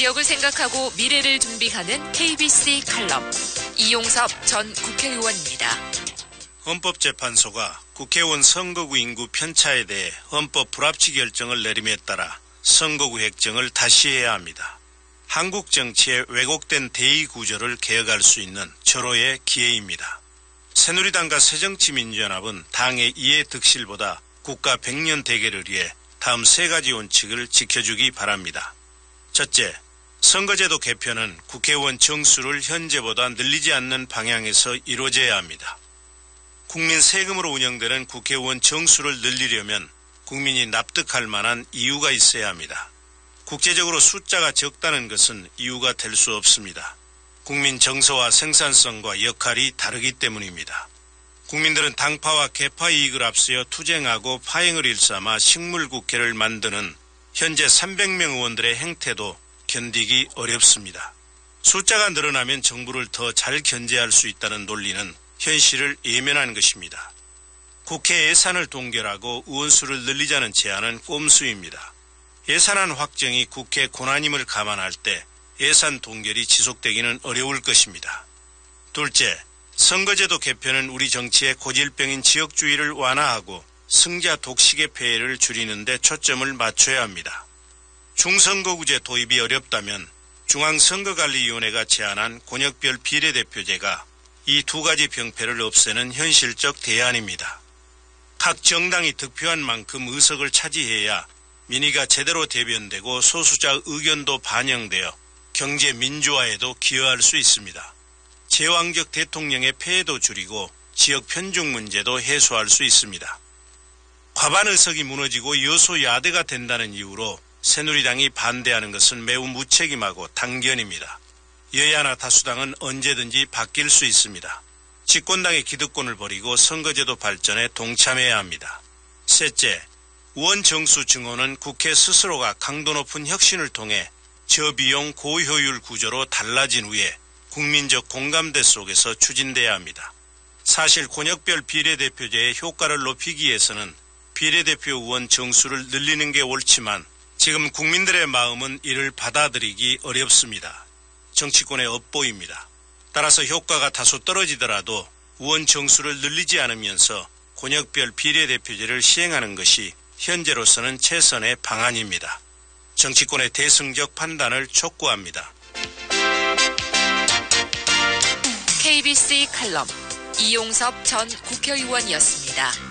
지역을 생각하고 미래를 준비하는 KBC 칼럼. 이용섭 전 국회의원입니다. 헌법재판소가 국회의원 선거구 인구 편차에 대해 헌법 불합치 결정을 내림에 따라 선거구 획정을 다시 해야 합니다. 한국 정치의 왜곡된 대의 구조를 개혁할 수 있는 절호의 기회입니다. 새누리당과 새정치민주연합은 당의 이해 득실보다 국가 백년 대계를 위해 다음 세 가지 원칙을 지켜주기 바랍니다. 첫째, 선거제도 개편은 국회의원 정수를 현재보다 늘리지 않는 방향에서 이루어져야 합니다. 국민 세금으로 운영되는 국회의원 정수를 늘리려면 국민이 납득할 만한 이유가 있어야 합니다. 국제적으로 숫자가 적다는 것은 이유가 될 수 없습니다. 국민 정서와 생산성과 역할이 다르기 때문입니다. 국민들은 당파와 개파 이익을 앞세워 투쟁하고 파행을 일삼아 식물국회를 만드는 현재 300명 의원들의 행태도 견디기 어렵습니다. 숫자가 늘어나면 정부를 더 잘 견제할 수 있다는 논리는 현실을 예면한 것입니다. 국회 예산을 동결하고 의원수를 늘리자는 제안은 꼼수입니다. 예산안 확정이 국회 권한임을 감안할 때 예산 동결이 지속되기는 어려울 것입니다. 둘째, 선거제도 개편은 우리 정치의 고질병인 지역주의를 완화하고 승자 독식의 폐해를 줄이는 데 초점을 맞춰야 합니다. 중선거구제 도입이 어렵다면 중앙선거관리위원회가 제안한 권역별 비례대표제가 이 두 가지 병폐를 없애는 현실적 대안입니다. 각 정당이 득표한 만큼 의석을 차지해야 민의가 제대로 대변되고 소수자 의견도 반영되어 경제 민주화에도 기여할 수 있습니다. 제왕적 대통령의 폐해도 줄이고 지역 편중 문제도 해소할 수 있습니다. 과반 의석이 무너지고 여소야대가 된다는 이유로 새누리당이 반대하는 것은 매우 무책임하고 당견입니다. 여야나 다수당은 언제든지 바뀔 수 있습니다. 집권당의 기득권을 버리고 선거제도 발전에 동참해야 합니다. 셋째, 의원 정수 증오는 국회 스스로가 강도 높은 혁신을 통해 저비용 고효율 구조로 달라진 후에 국민적 공감대 속에서 추진돼야 합니다. 사실 권역별 비례대표제의 효과를 높이기 위해서는 비례대표 의원 정수를 늘리는 게 옳지만 지금 국민들의 마음은 이를 받아들이기 어렵습니다. 정치권의 업보입니다. 따라서 효과가 다소 떨어지더라도 의원 정수를 늘리지 않으면서 권역별 비례대표제를 시행하는 것이 현재로서는 최선의 방안입니다. 정치권의 대승적 판단을 촉구합니다. KBC 칼럼. 이용섭 전 국회의원이었습니다.